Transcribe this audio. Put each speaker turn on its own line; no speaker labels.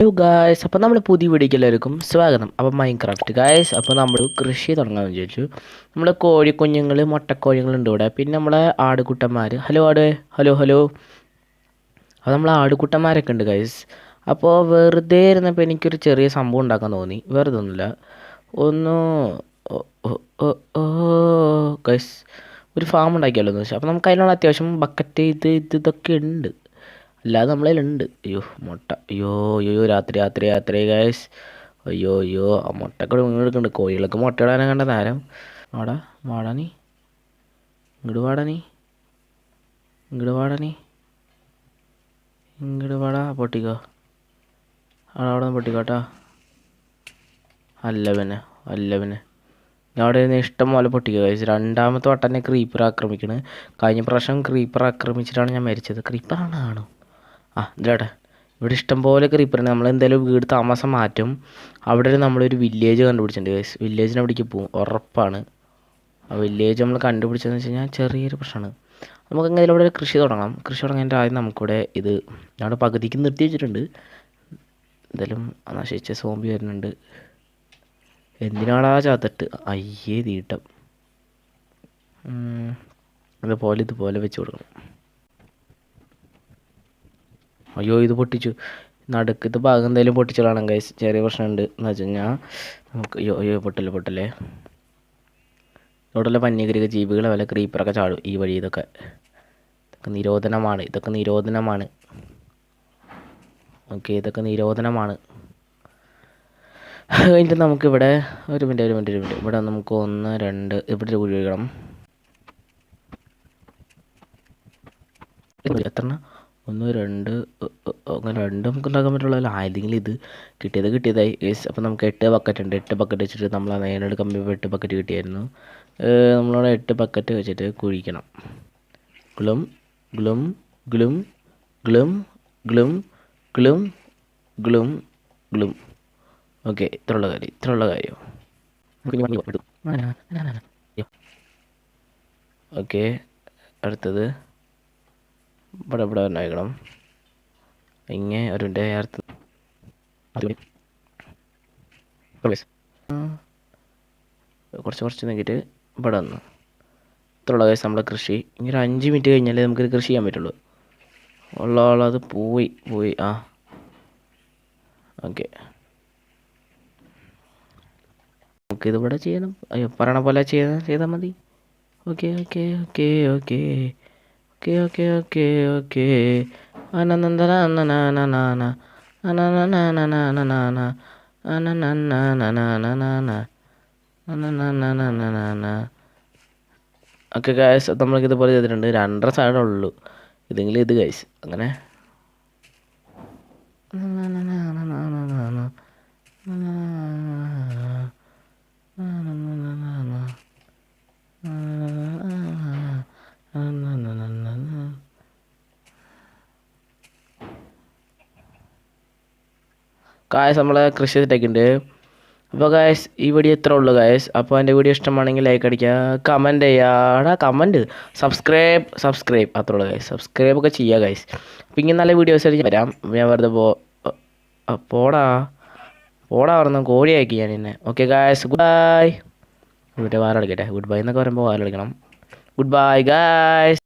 Hello guys അപ്പോൾ നമ്മൾ പുതിയ വീഡിയോക്ക് എല്ലാവർക്കും സ്വാഗതം. അപ്പോൾ മൈൻക്രാഫ്റ്റ് ഗായ്സ് അപ്പോൾ നമ്മൾ കൃഷി തുടങ്ങാമെന്ന് വിചാരിച്ചു. നമ്മൾ കോഴിക്കുഞ്ഞുങ്ങൾ മുട്ടക്കോഴികളുണ്ട് ഇവിടെ. പിന്നെ നമ്മളെ ആടുകുട്ടന്മാർ ഹലോ ആട് ഹലോ ഹലോ അപ്പോൾ നമ്മളെ ആടുകുട്ടന്മാരൊക്കെ ഉണ്ട് ഗായ്സ് അപ്പോൾ വെറുതെ ഇരുന്നപ്പോൾ എനിക്കൊരു ചെറിയ സംഭവം ഉണ്ടാക്കാൻ തോന്നി. വെറുതെ ഒന്നുമില്ല. ഒന്ന് ഗൈസ് ഒരു ഫാം ഉണ്ടാക്കിയല്ലോ എന്ന് വെച്ചാൽ അപ്പോൾ നമുക്ക് അതിനുള്ള അത്യാവശ്യം ബക്കറ്റ് ഇത് ഇത് ഇതൊക്കെ ഉണ്ട്. അല്ലാതെ നമ്മളതിലുണ്ട് അയ്യോ മുട്ട. അയ്യോ അയ്യോ രാത്രി രാത്രി രാത്രി ഗായസ് അയ്യോ അയ്യോ ആ മുട്ടക്കൂടെ വീണെടുക്കുന്നുണ്ട് കോഴികൾക്ക് മുട്ട ഇടാനെ കണ്ട നേരം വാടാ വാടാ നീ. ഇങ്ങോട്ട് വാടാ നീ. ഇങ്ങോട്ട് വാടാ നീ. ഇങ്ങോട്ട് വാടാ പൊട്ടിക്കോ. അവിടെ അവിടെ നിന്ന് പൊട്ടിക്കോട്ടാ അല്ല പിന്നെ അല്ല പിന്നെ. ഞാൻ അവിടെ നിന്ന് ഇഷ്ടം പോലെ പൊട്ടിക്കുക കഴിച്ചു രണ്ടാമത്തെ വട്ടം തന്നെ ക്രീപ്പർ ആക്രമിക്കണ്. കഴിഞ്ഞ പ്രാവശ്യം ക്രീപ്പർ ആക്രമിച്ചിട്ടാണ് ഞാൻ മരിച്ചത്. ക്രീപ്പറാണ് ആണോ ആ ഇതിലാട്ടെ ഇവിടെ ഇഷ്ടംപോലെ പോലെ ക്രീപ്പറാണ് നമ്മൾ എന്തായാലും വീട് താമസം മാറ്റും. അവിടെ നമ്മളൊരു വില്ലേജ് കണ്ടുപിടിച്ചിട്ടുണ്ട് ഗൈസ് വില്ലേജിന് അവിടേക്ക് പോകും ഉറപ്പാണ്. ആ വില്ലേജ് നമ്മൾ കണ്ടുപിടിച്ചതെന്ന് വെച്ച് കഴിഞ്ഞാൽ ചെറിയൊരു പ്രശ്നമാണ് നമുക്ക് എന്തായാലും ഇവിടെ കൃഷി തുടങ്ങാം. കൃഷി തുടങ്ങാൻ ആദ്യം നമുക്കിവിടെ ഇത് ഞാൻ പകുതിക്ക് നിർത്തി വെച്ചിട്ടുണ്ട്. എന്തായാലും നശിച്ച സോംബി വരുന്നുണ്ട്. എന്തിനാടാ ചാത്തിട്ട് അയ്യേ തീട്ടം. അതുപോലെ ഇതുപോലെ വെച്ച് കൊടുക്കണം. അയ്യോ ഇത് പൊട്ടിച്ചു. നടുക്കത്തെ ഭാഗം എന്തായാലും പൊട്ടിച്ചതാണ് ഗൈസ് ചെറിയ പ്രശ്നമുണ്ട്. എന്ന് വെച്ച് കഴിഞ്ഞാൽ നമുക്ക് അയ്യോ അയ്യോ പൊട്ടല്ലേ പൊട്ടല്ലേ. ഇവിടെയുള്ള വന്യഗ്രഹ ജീവികളെ വല്ല ക്രീപ്പറൊക്കെ ചാടും ഈ വഴി ഇതൊക്കെ. ഇതൊക്കെ നിരോധനമാണ്. ഇതൊക്കെ നിരോധനമാണ്. ഓക്കെ ഇതൊക്കെ നിരോധനമാണ്. കഴിഞ്ഞിട്ട് നമുക്കിവിടെ ഒരു മിനിറ്റ് ഒരു മിനിറ്റ് ഒരു മിനിറ്റ്. ഇവിടെ നമുക്ക് ഒന്ന് രണ്ട് ഇവിടെ ഒരു കുഴി എത്ര ഒന്ന് രണ്ട് അങ്ങനെ രണ്ട് നമുക്ക് ഉണ്ടാക്കാൻ പറ്റുള്ളൂ. ആയതെങ്കിലും ഇത് കിട്ടിയത് കിട്ടിയതായി. യെസ് അപ്പോൾ നമുക്ക് എട്ട് ബക്കറ്റ് ഉണ്ട്. എട്ട് ബക്കറ്റ് വെച്ചിട്ട് നമ്മൾ നേരിട്ട് കമ്പി എട്ട് ബക്കറ്റ് കിട്ടിയായിരുന്നു. നമ്മളവിടെ എട്ട് ബക്കറ്റ് വെച്ചിട്ട് കുഴിക്കണം. Gloom gloom gloom gloom gloom gloom gloom gloom. Okay ഇത്രയുള്ള കാര്യം ഇത്രയുള്ള കാര്യം. ഓക്കെ അടുത്തത്. ഇവിടെ ഇവിടെ ഉണ്ടാക്കണം ഇങ്ങനെ ഒരു അടുത്ത് കുറച്ച് കുറച്ച് നോക്കിയിട്ട് ഇവിടെ വന്നു. ഇത്രയുള്ള കേസ് നമ്മുടെ കൃഷി. ഇങ്ങനെ ഒരു അഞ്ച് മിനിറ്റ് കഴിഞ്ഞാലേ നമുക്കിത് കൃഷി ചെയ്യാൻ പറ്റുള്ളൂ. ഉള്ള ആളത് പോയി പോയി ആ. ഓക്കെ. നമുക്കിതിവിടെ ചെയ്യണം. അയ്യോ പറയണ പോലെ ചെയ്ത ചെയ്താൽ മതി. Okay okay okay okay. Okay okay okay okay. അനനന്ദന അനനാന അനനനനനനനന. അനനനനനനന അനനനനനനന ഓക്കെ ഗൈസ് നമ്മൾക്ക് ഇതുപോലെ ചെയ്തിട്ടുണ്ട്. രണ്ടര സാധനം ഉള്ളൂ. ഇതെങ്കിലും ഇത് ഗൈസ് അങ്ങനെ. ഗായസ് നമ്മളെ കൃഷി ചെയ്തിട്ടൊക്കെയുണ്ട്. അപ്പോൾ ഗായസ് ഈ വീഡിയോ ഇത്ര ഉള്ളൂ ഗായസ് അപ്പോൾ എന്റെ വീഡിയോ ഇഷ്ടമാണെങ്കിൽ ലൈക്ക് അടിക്കുക കമന്റ് ചെയ്യുക. കമന്റ് സബ്സ്ക്രൈബ് സബ്സ്ക്രൈബ് അത്ര ഉള്ളൂ ഗായസ് സബ്സ്ക്രൈബ് ഒക്കെ ചെയ്യുക ഗായസ് അപ്പോൾ ഇങ്ങനെ നല്ല വീഡിയോസ് ആയിട്ട് വരാം. ഞാൻ വെറുതെ പോ പോടാ. പോടാ പറഞ്ഞു കോഴിയാക്കി ഞാൻ എന്നെ ഓക്കെ ഗായസ് ഗുഡ് ബൈ വീട്ടിൽ വാരം അടിക്കട്ടെ ഗുഡ് ബൈ എന്നൊക്കെ പറയുമ്പോൾ വാരടിക്കണം ഗുഡ് ബൈ ഗായ്സ്